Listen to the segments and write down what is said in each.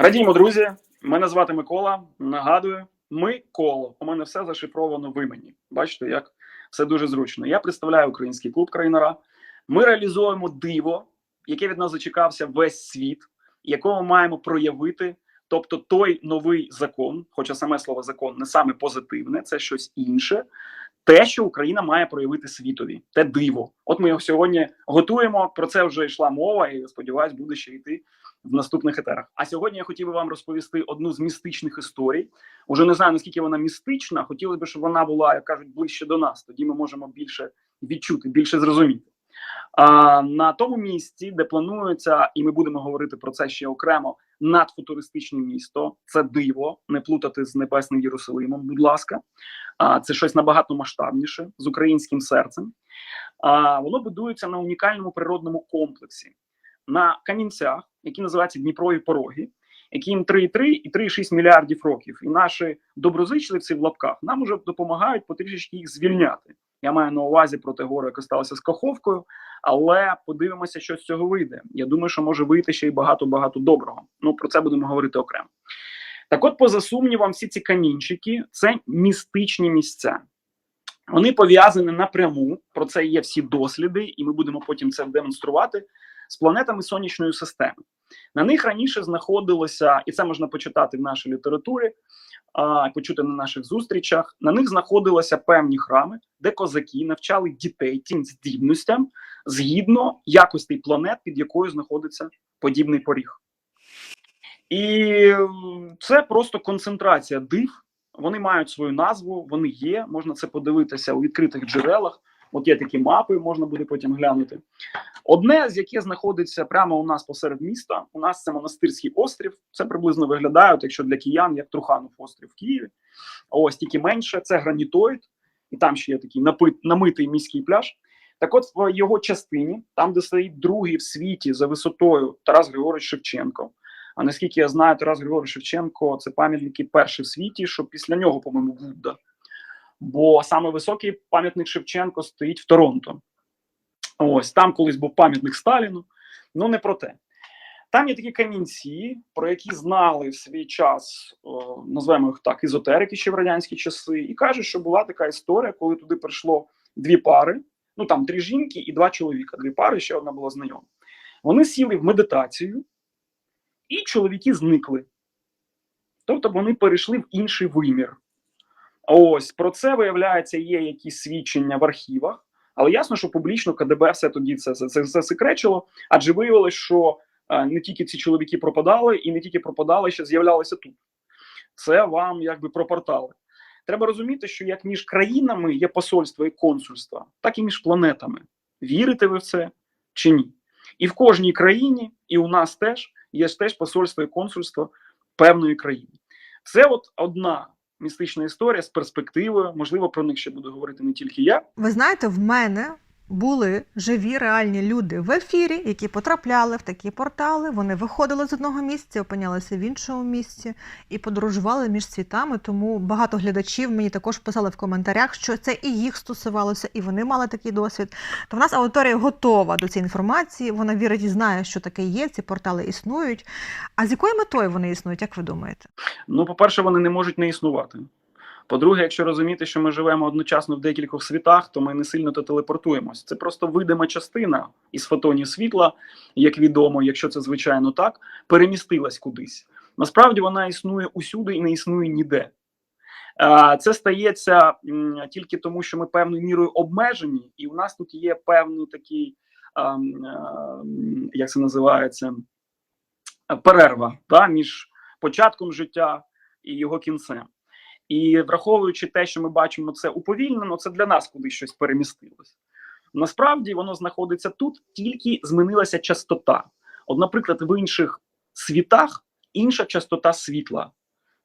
Радіємо, друзі. Мене звати Микола. Нагадую, ми коло. У мене все зашифровано в імені. Бачите, як все дуже зручно. Я представляю український клуб країнара. Ми реалізуємо диво, яке від нас зачекався весь світ, якого маємо проявити. Тобто той новий закон, хоча саме слово закон не саме позитивне, це щось інше. Те, що Україна має проявити світові, те диво. От ми його сьогодні готуємо. Про це вже йшла мова, і сподіваюсь, буде ще йти в наступних етерах. А сьогодні я хотів би вам розповісти одну з містичних історій. Уже не знаю наскільки вона містична. Хотілося б, щоб вона була, як кажуть, ближче до нас. Тоді ми можемо більше відчути, більше зрозуміти. А, на тому місці, де планується, і ми будемо говорити про це ще окремо. Надфутуристичне місто це диво, не плутати з небесним Єрусалимом. Будь ласка, а це щось набагато масштабніше з українським серцем. А воно будується на унікальному природному комплексі на камінцях, які називаються Дніпрові пороги, яким 3,3 і 3,6 мільярдів років. І наші доброзичливці в лапках нам уже допомагають потрішечки їх звільняти. Я маю на увазі про те гору, яке сталося з Каховкою, але подивимося, що з цього вийде. Я думаю, що може вийти ще й багато багато доброго. Ну про це будемо говорити окремо. Так, от, поза сумнівом, всі ці камінчики це містичні місця. Вони пов'язані напряму. Про це є всі досліди, і ми будемо потім це демонструвати з планетами сонячної системи. На них раніше знаходилося, і це можна почитати в нашій літературі, а, почути на наших зустрічах. На них знаходилися певні храми, де козаки навчали дітей тим здібностям згідно якостей планет, під якою знаходиться подібний поріг. І це просто концентрація див. Вони мають свою назву, вони є. Можна це подивитися у відкритих джерелах. От є такі мапи, можна буде потім глянути. Одне з яке знаходиться прямо у нас посеред міста. У нас це монастирський острів. Це приблизно виглядає, от якщо для киян, як Труханов острів в Києві. Ось тільки менше. Це гранітоїд, і там ще є такий напит, намитий міський пляж. Так, от в його частині, там, де стоїть другий в світі за висотою Тарас Григорович Шевченко. А наскільки я знаю, Тарас Григорович Шевченко це пам'ятники перший в світі, що після нього, по-моєму, Будда. Бо саме високий пам'ятник Шевченко стоїть в Торонто. Ось там колись був пам'ятник Сталіну. Ну не про те. Там є такі камінці, про які знали в свій час, о, називаємо їх так, езотерики ще в радянські часи, і кажуть, що була така історія, коли туди прийшло дві пари, ну там три жінки і два чоловіка. Дві пари, ще одна була знайома. Вони сіли в медитацію, і чоловіки зникли. Тобто вони перейшли в інший вимір. Ось про це виявляється, є якісь свідчення в архівах, але ясно, що публічно КДБ все тоді це це, це засекречило, адже виявилось, що е, не тільки ці чоловіки пропадали, і не тільки пропадали, ще з'являлися тут. Це вам якби про портали. Треба розуміти, що як між країнами є посольство і консульство, так і між планетами. Вірите ви в це чи ні? І в кожній країні, і у нас теж є теж посольство і консульство певної країни. Це от одна містична історія з перспективою. Можливо, про них ще буду говорити не тільки я. Ви знаєте, в мене були живі реальні люди в ефірі, які потрапляли в такі портали. Вони виходили з одного місця, опинялися в іншому місці і подорожували між світами. Тому багато глядачів мені також писали в коментарях, що це і їх стосувалося, і вони мали такий досвід. То в нас аудиторія готова до цієї інформації. Вона вірить і знає, що таке є. Ці портали існують. А з якою метою вони існують, як ви думаєте? Ну, по-перше, вони не можуть не існувати. По-друге, якщо розуміти, що ми живемо одночасно в декількох світах, то ми не сильно то телепортуємось. Це просто видима частина із фотонів світла, як відомо, якщо це звичайно так, перемістилась кудись. Насправді вона існує усюди і не існує ніде. Це стається тільки тому, що ми певною мірою обмежені, і у нас тут є певний такий, як це називається, перерва да, між початком життя і його кінцем. І враховуючи те, що ми бачимо це уповільнено, це для нас кудись щось перемістилось. Насправді воно знаходиться тут, тільки змінилася частота. От, наприклад, в інших світах інша частота світла.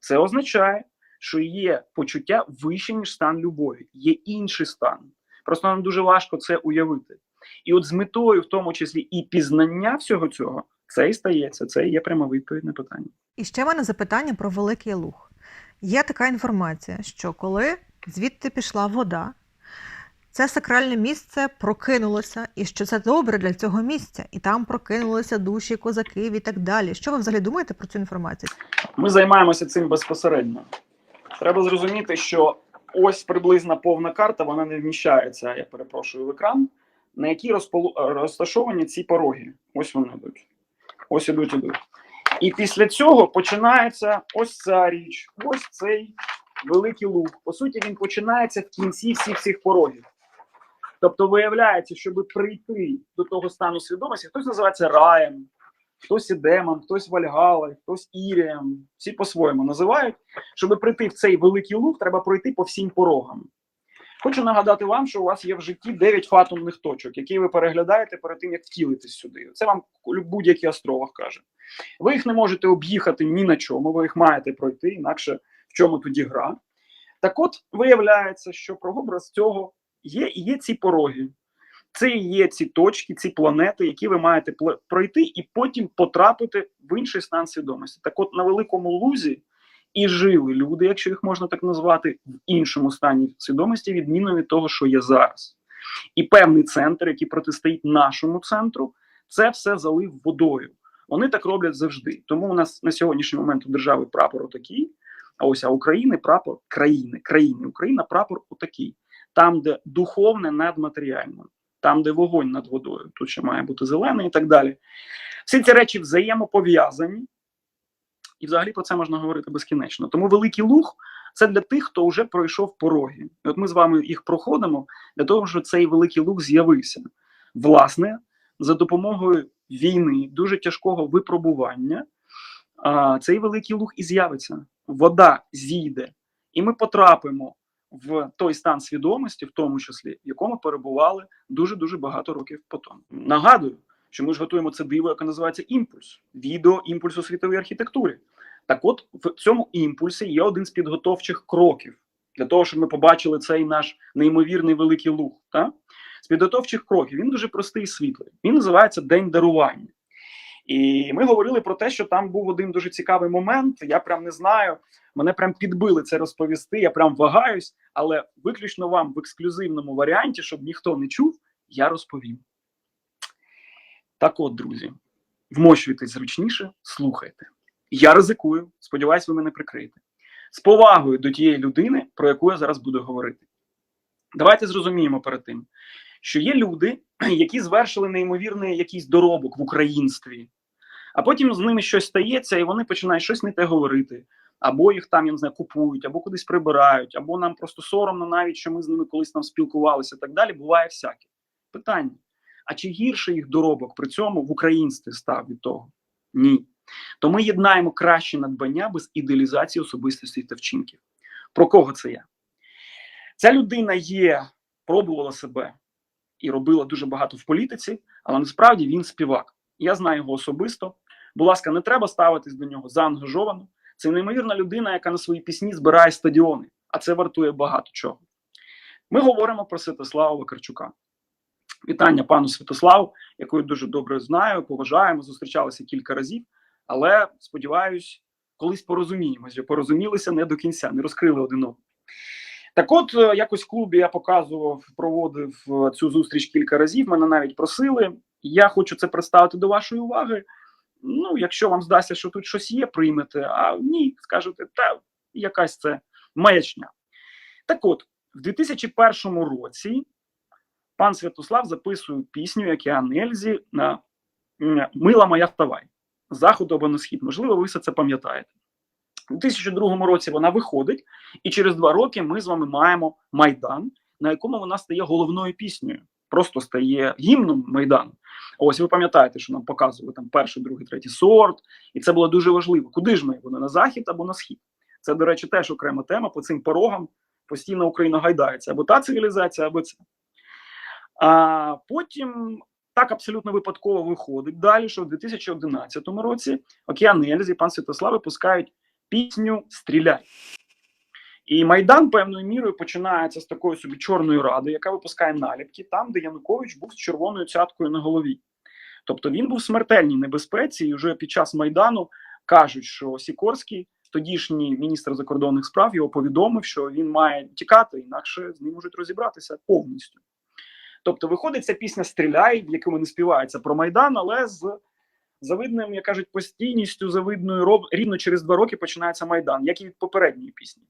Це означає, що є почуття вище, ніж стан любові, є інший стан. Просто нам дуже важко це уявити. І от з метою, в тому числі і пізнання всього цього, це і стається. Це і є пряма відповідь на питання. І ще в мене запитання про Великий Луг. Є така інформація, що коли звідти пішла вода, це сакральне місце прокинулося, і що це добре для цього місця, і там прокинулися душі козаків і так далі. Що ви взагалі думаєте про цю інформацію? Ми займаємося цим безпосередньо. Треба зрозуміти, що ось приблизна повна карта, вона не вміщається, я перепрошую, в екран, на якій розташовані ці пороги. Ось вони йдуть. Ось ідуть, ідуть. І після цього починається ось ця річ, ось цей великий луг. По суті, він починається в кінці всіх цих порогів. Тобто, виявляється, щоб прийти до того стану свідомості, хтось називається раєм, хтось ідемом, хтось вальгалою, хтось ірієм, всі по-своєму називають. Щоб прийти в цей великий луг, треба пройти по всім порогам. Хочу нагадати вам, що у вас є в житті 9 фатумних точок, які ви переглядаєте перед тим, як втілитись сюди. Це вам будь-який астролог каже. Ви їх не можете об'їхати ні на чому, ви їх маєте пройти, інакше в чому тоді гра. Так от виявляється, що прообраз цього є і є ці пороги. Це і є ці точки, ці планети, які ви маєте пройти, і потім потрапити в інший стан свідомості. Так от на великому лузі і жили люди, якщо їх можна так назвати, в іншому стані свідомості, відмінно від того, що є зараз. І певний центр, який протистоїть нашому центру, це все залив водою. Вони так роблять завжди. Тому у нас на сьогоднішній момент у держави прапор отакий, а ось а України прапор країни, країни Україна прапор отакий. Там, де духовне над матеріальним, там, де вогонь над водою, тут ще має бути зелений і так далі. Всі ці речі взаємопов'язані, і взагалі про це можна говорити безкінечно. Тому великий луг це для тих, хто вже пройшов пороги. І от ми з вами їх проходимо для того, щоб цей великий луг з'явився. Власне, за допомогою війни, дуже тяжкого випробування, а, цей великий луг і з'явиться. Вода зійде, і ми потрапимо в той стан свідомості, в тому числі, в якому перебували дуже дуже багато років потім. Нагадую, що ми ж готуємо це диво, яке називається імпульс, відео імпульс у світовій архітектурі. Так, от в цьому імпульсі є один з підготовчих кроків для того, щоб ми побачили цей наш неймовірний великий луг. Та? З підготовчих кроків він дуже простий і світлий. Він називається День дарування. І ми говорили про те, що там був один дуже цікавий момент. Я прям не знаю, мене прям підбили це розповісти. Я прям вагаюсь, але виключно вам в ексклюзивному варіанті, щоб ніхто не чув, я розповім. Так от, друзі, вмощуйтесь зручніше, слухайте. Я ризикую, сподіваюсь, ви мене прикриєте. З повагою до тієї людини, про яку я зараз буду говорити. Давайте зрозуміємо перед тим, що є люди, які звершили неймовірний якийсь доробок в українстві, а потім з ними щось стається, і вони починають щось не те говорити, або їх там, я не знаю, купують, або кудись прибирають, або нам просто соромно навіть, що ми з ними колись там спілкувалися і так далі. Буває всяке. Питання: а чи гірше їх доробок при цьому в українстві став від того? Ні. То ми єднаємо кращі надбання без ідеалізації особистості та вчинків. Про кого це я? Ця людина є, пробувала себе і робила дуже багато в політиці, але насправді він співак. Я знаю його особисто. Будь ласка, не треба ставитись до нього заангажовано. Це неймовірна людина, яка на свої пісні збирає стадіони, а це вартує багато чого. Ми говоримо про Святослава Вакарчука. Вітання пану Святославу, яку дуже добре знаю, поважаємо, зустрічалися кілька разів, але сподіваюсь, колись порозуміємося. Порозумілися не до кінця, не розкрили один одного. Так, от е, якось в клубі я показував, проводив е, цю зустріч кілька разів. Мене навіть просили. Я хочу це представити до вашої уваги. Ну, якщо вам здасться, що тут щось є, приймете. А ні, скажете, та якась це маячня. Так от, в 2001 році пан Святослав записує пісню, як я Нельзі на Мила моя вставай заходу або на схід. Можливо, ви все це пам'ятаєте. У 2002 році вона виходить, і через два роки ми з вами маємо Майдан, на якому вона стає головною піснею. Просто стає гімном Майдану. Ось ви пам'ятаєте, що нам показували там перший, другий, третій сорт, і це було дуже важливо. Куди ж ми вони на захід або на схід? Це, до речі, теж окрема тема. По цим порогам постійно Україна гайдається або та цивілізація, або це. А потім так абсолютно випадково виходить далі, що в 2011 році Океан Ельзі і пан Святослав випускають пісню Стріляй. І Майдан певною мірою починається з такої собі чорної ради, яка випускає наліпки там, де Янукович був з червоною цяткою на голові. Тобто він був в смертельній небезпеці, і вже під час Майдану кажуть, що Сікорський Тодішній міністр закордонних справ його повідомив, що він має тікати, інакше з ним можуть розібратися повністю. Тобто, виходить, ця пісня стріляй, в якому не співається про Майдан, але з завидним, як кажуть, постійністю, завидною роб... рівно через два роки починається Майдан, як і від попередньої пісні.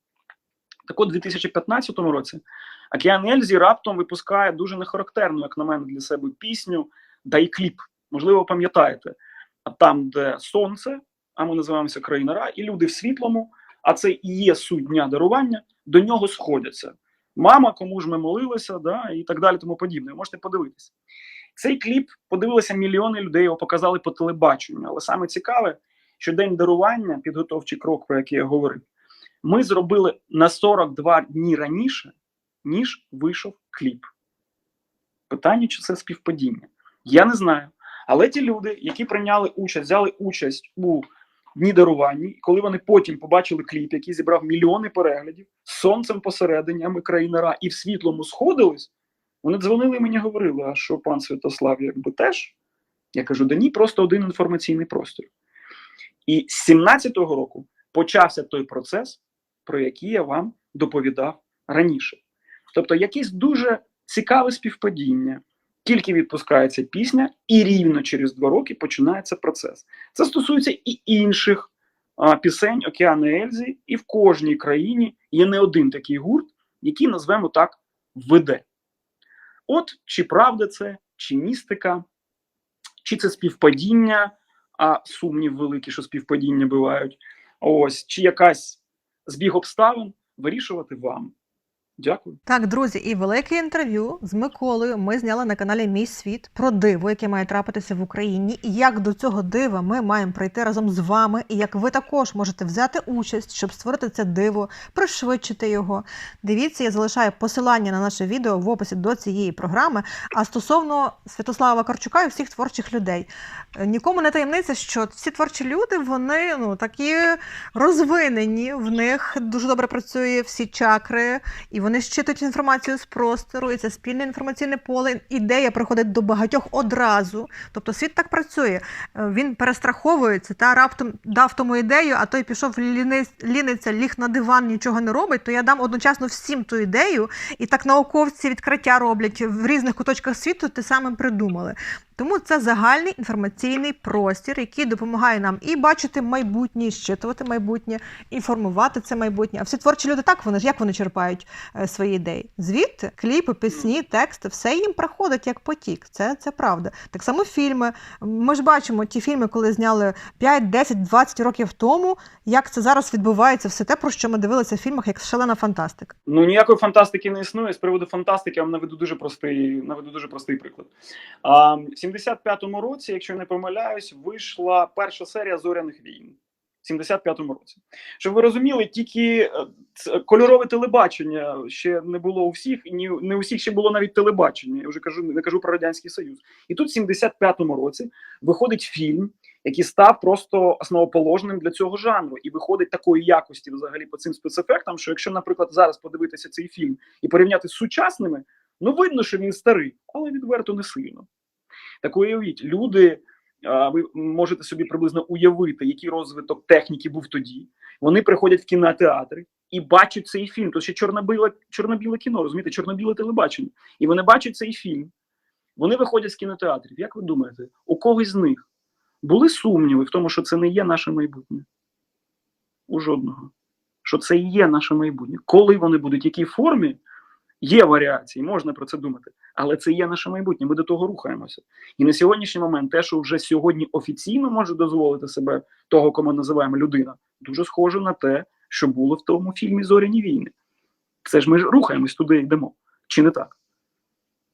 Так от, у 2015 році Океан Ельзі раптом випускає дуже нехарактерну, як на мене, для себе пісню да й кліп. Можливо, пам'ятаєте, а там, де сонце, а ми називаємося країна Ра, і люди в світлому, а це і є суть дня дарування, до нього сходяться. Мама, кому ж ми молилися, да, і так далі, тому подібне. Можете подивитися. Цей кліп подивилися мільйони людей, його показали по телебаченню. Але саме цікаве, що день дарування, підготовчий крок, про який я говорив, ми зробили на 42 дні раніше, ніж вийшов кліп. Питання, чи це співпадіння? Я не знаю. Але ті люди, які прийняли участь, взяли участь у дні даруванні, і коли вони потім побачили кліп, який зібрав мільйони переглядів з сонцем посередині, ми країна Ра, і в світлому сходились, вони дзвонили і мені говорили, а що пан Святослав, якби теж? Я кажу, да ні, просто один інформаційний простір. І з 17-го року почався той процес, про який я вам доповідав раніше. Тобто, якесь дуже цікаве співпадіння. Тільки відпускається пісня, і рівно через два роки починається процес. Це стосується і інших а, пісень Океана Ельзі, і в кожній країні є не один такий гурт, який назвемо так веде. От чи правда це, чи містика, чи це співпадіння, а сумнів великий, що співпадіння бувають. Ось, чи якась збіг обставин вирішувати вам. Дякую. Так, друзі, і велике інтерв'ю з Миколою ми зняли на каналі Мій світ про диво, яке має трапитися в Україні, і як до цього дива ми маємо прийти разом з вами, і як ви також можете взяти участь, щоб створити це диво, пришвидшити його. Дивіться, я залишаю посилання на наше відео в описі до цієї програми. А стосовно Святослава Вакарчука і всіх творчих людей, нікому не таємниця, що всі творчі люди вони ну такі розвинені, в них дуже добре працює всі чакри, і вони щитують інформацію з простору, і це спільне інформаційне поле. Ідея приходить до багатьох одразу. Тобто світ так працює. Е, Він перестраховується та раптом дав тому ідею, а той пішов ліниться, ліг на диван, нічого не робить. То я дам одночасно всім ту ідею, і так науковці відкриття роблять в різних куточках світу, те саме придумали. Тому це загальний інформаційний простір, який допомагає нам і бачити майбутнє, щитувати майбутнє, інформувати це майбутнє. А всі творчі люди так вони ж як вони черпають е, свої ідеї? Звідти кліпи, пісні, тексти, все їм приходить як потік. Це, це правда. Так само фільми. Ми ж бачимо ті фільми, коли зняли 5, 10, 20 років тому. Як це зараз відбувається, все те, про що ми дивилися в фільмах, як шалена фантастика. Ну ніякої фантастики не існує. З приводу фантастики я вам наведу дуже простий, наведу дуже простий приклад. А, 75-му році, якщо не помиляюсь, вийшла перша серія зоряних війн. В 75-му році. Щоб ви розуміли, тільки е, кольорове телебачення ще не було у всіх, і не у всіх ще було навіть телебачення. Я вже кажу, не кажу про радянський союз. І тут, в 75-му році, виходить фільм, який став просто основоположним для цього жанру, і виходить такої якості взагалі по цим спецефектам, що якщо, наприклад, зараз подивитися цей фільм і порівняти з сучасними, ну видно, що він старий, але відверто не сильно. Так уявіть, люди, ви можете собі приблизно уявити, який розвиток техніки був тоді. Вони приходять в кінотеатри і бачать цей фільм. То ще чорно-біле, чорно-біле кіно, розумієте, чорно-біле телебачення. І вони бачать цей фільм. Вони виходять з кінотеатрів. Як ви думаєте, у когось з них були сумніви в тому, що це не є наше майбутнє? У жодного. Що це і є наше майбутнє. Коли вони будуть, в якій формі, є варіації, можна про це думати. Але це є наше майбутнє. Ми до того рухаємося. І на сьогоднішній момент те, що вже сьогодні офіційно може дозволити себе того, кому ми називаємо людина, дуже схоже на те, що було в тому фільмі Зоряні війни. Це ж ми ж рухаємось туди йдемо. Чи не так?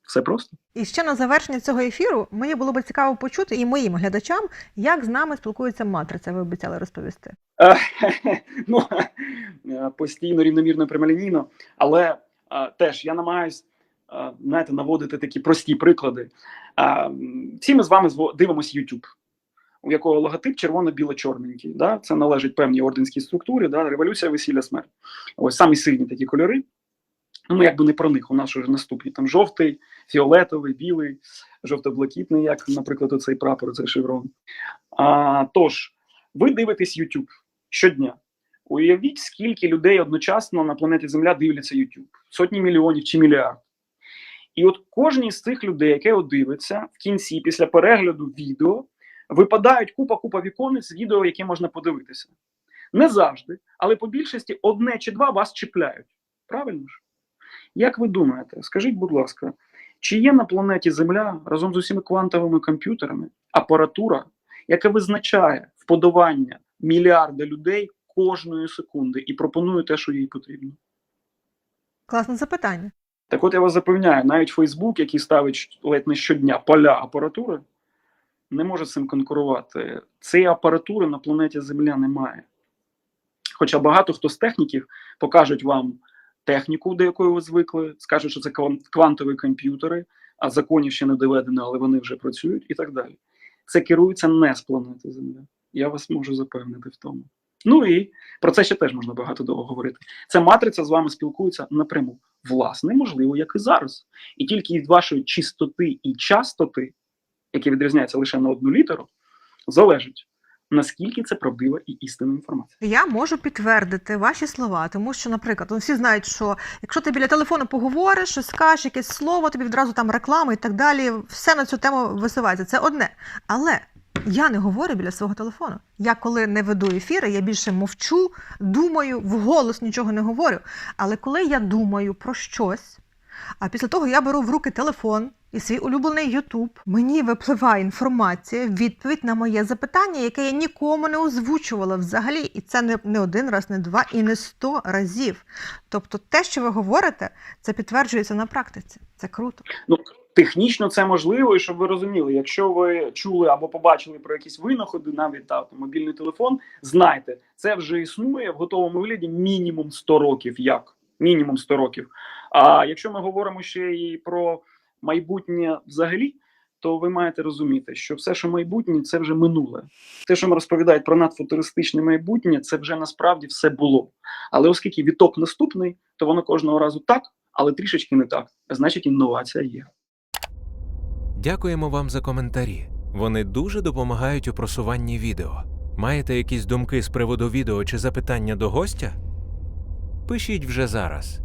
Все просто. І ще на завершення цього ефіру мені було би цікаво почути і моїм глядачам, як з нами спілкується матриця. Ви обіцяли розповісти. Ну, е, постійно, рівномірно, прямолінійно. Але теж я намагаюсь знаєте, наводити такі прості приклади. Всі ми з вами дивимося YouTube, у якого логотип червоно-біло-чорненький. Да? Це належить певній орденській структурі, да? революція, весілля, смерть. Ось самі сильні такі кольори. Ну, ми якби не про них, у нас вже наступні. Там жовтий, фіолетовий, білий, жовто-блакитний, як, наприклад, оцей прапор, цей шеврон. А, тож, ви дивитесь YouTube щодня. Уявіть, скільки людей одночасно на планеті Земля дивляться YouTube. Сотні мільйонів чи мільярд. І от кожній з цих людей, яке дивиться, в кінці, після перегляду відео, випадають купа-купа віконець відео, яке можна подивитися. Не завжди, але по більшості одне чи два вас чіпляють. Правильно ж? Як ви думаєте, скажіть, будь ласка, чи є на планеті Земля разом з усіма квантовими комп'ютерами апаратура, яка визначає вподобання мільярда людей кожної секунди і пропонує те, що їй потрібно? Класне запитання. Так от я вас запевняю, навіть Фейсбук, який ставить ледь не щодня поля апаратури, не може з цим конкурувати. Цієї апаратури на планеті Земля немає. Хоча багато хто з техніків покажуть вам техніку, до якої ви звикли, скажуть, що це квантові комп'ютери, а законів ще не доведено, але вони вже працюють і так далі. Це керується не з планети Земля. Я вас можу запевнити в тому. Ну і про це ще теж можна багато довго говорити. Ця матриця з вами спілкується напряму. Власне, можливо, як і зараз. І тільки від вашої чистоти і частоти, які відрізняються лише на одну літеру, залежить, наскільки це правдива і істинна інформація. Я можу підтвердити ваші слова, тому що, наприклад, ну, всі знають, що якщо ти біля телефону поговориш, щось скажеш, якесь слово, тобі відразу там реклама і так далі, все на цю тему висувається. Це одне. Але я не говорю біля свого телефону. Я коли не веду ефіри, я більше мовчу, думаю, вголос нічого не говорю. Але коли я думаю про щось, а після того я беру в руки телефон і свій улюблений Ютуб, мені випливає інформація, відповідь на моє запитання, яке я нікому не озвучувала взагалі. І це не, не один раз, не два і не сто разів. Тобто, те, що ви говорите, це підтверджується на практиці. Це круто. Ну, технічно це можливо, і щоб ви розуміли, якщо ви чули або побачили про якісь винаходи, навіть та, мобільний телефон, знайте, це вже існує в готовому вигляді мінімум 100 років. Як? Мінімум 100 років. А якщо ми говоримо ще і про майбутнє взагалі, то ви маєте розуміти, що все, що майбутнє, це вже минуле. Те, що ми розповідають про надфутуристичне майбутнє, це вже насправді все було. Але оскільки віток наступний, то воно кожного разу так, але трішечки не так. Значить, інновація є. Дякуємо вам за коментарі. Вони дуже допомагають у просуванні відео. Маєте якісь думки з приводу відео чи запитання до гостя? Пишіть вже зараз.